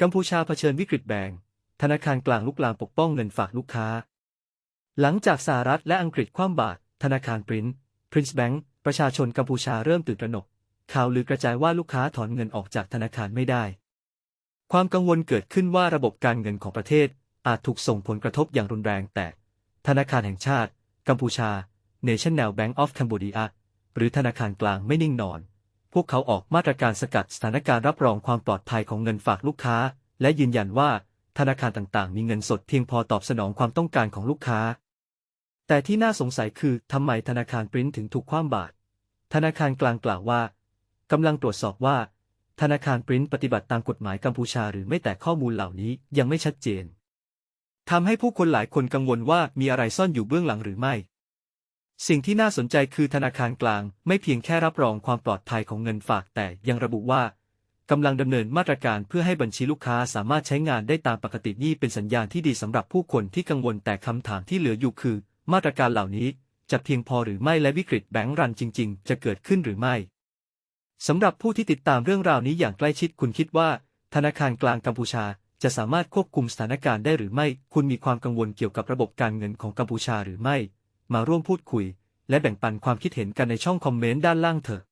กัมพูชาเผชิญวิกฤตแบงก์ธนาคารกลางลุกลามปกป้องเงินฝากลูกค้า หลังจากสหรัฐและอังกฤษคว่ำบาตรธนาคารปรินซ์พรินซ์แบงก์ประชาชนกัมพูชาเริ่มตื่นตระหนก ข่าวลือกระจายว่าลูกค้าถอนเงินออกจากธนาคารไม่ได้ ความกังวลเกิดขึ้นว่าระบบการเงินของประเทศอาจถูกส่งผลกระทบอย่างรุนแรงแต่ ธนาคารแห่งชาติ กัมพูชา National Bank of Cambodia หรือธนาคารกลางไม่นิ่งนอน พวกเขาออกมาตรการสกัดสถานการณ์รับรองความปลอดภัยของเงินฝากลูกค้า และยืนยันว่าธนาคารต่างๆ มีเงินสดเพียงพอตอบสนองความต้องการของลูกค้า แต่ที่น่าสงสัยคือทำไมธนาคารปริ้นถึงถูกคว่ำบาตรธนาคารกลางกล่าวว่ากำลังตรวจสอบว่า ธนาคารปริ้นปฏิบัติตามกฎหมายกัมพูชาหรือไม่แต่ข้อมูลเหล่านี้ยังไม่ชัดเจนทำให้ผู้คนหลายคนกังวลว่ามีอะไรซ่อนอยู่เบื้องหลังหรือไม่ สิ่งที่น่าสนใจคือธนาคารกลางไม่เพียงแค่รับรองความปลอดภัยของเงินฝากแต่ยังระบุว่ากำลังดำเนินมาตรการเพื่อให้บัญชีลูกค้าสามารถใช้งานได้ตามปกตินี่เป็นสัญญาณที่ดีสำหรับผู้คนที่กังวลแต่คำถามที่เหลืออยู่คือ มาตรการเหล่านี้จะเพียงพอหรือไม่และวิกฤตแบงก์รันจริง ๆ จะเกิดขึ้นหรือไม่สำหรับผู้ที่ติดตามเรื่องราวนี้อย่างใกล้ชิดคุณคิดว่า ธนาคารกลางกัมพูชาจะสามารถควบคุมสถานการณ์ได้หรือไม่ คุณมีความกังวลเกี่ยวกับระบบการเงินของกัมพูชาหรือไม่ มาร่วมพูดคุย และแบ่งปันความคิดเห็นกันในช่องคอมเมนต์ด้านล่างเถอะ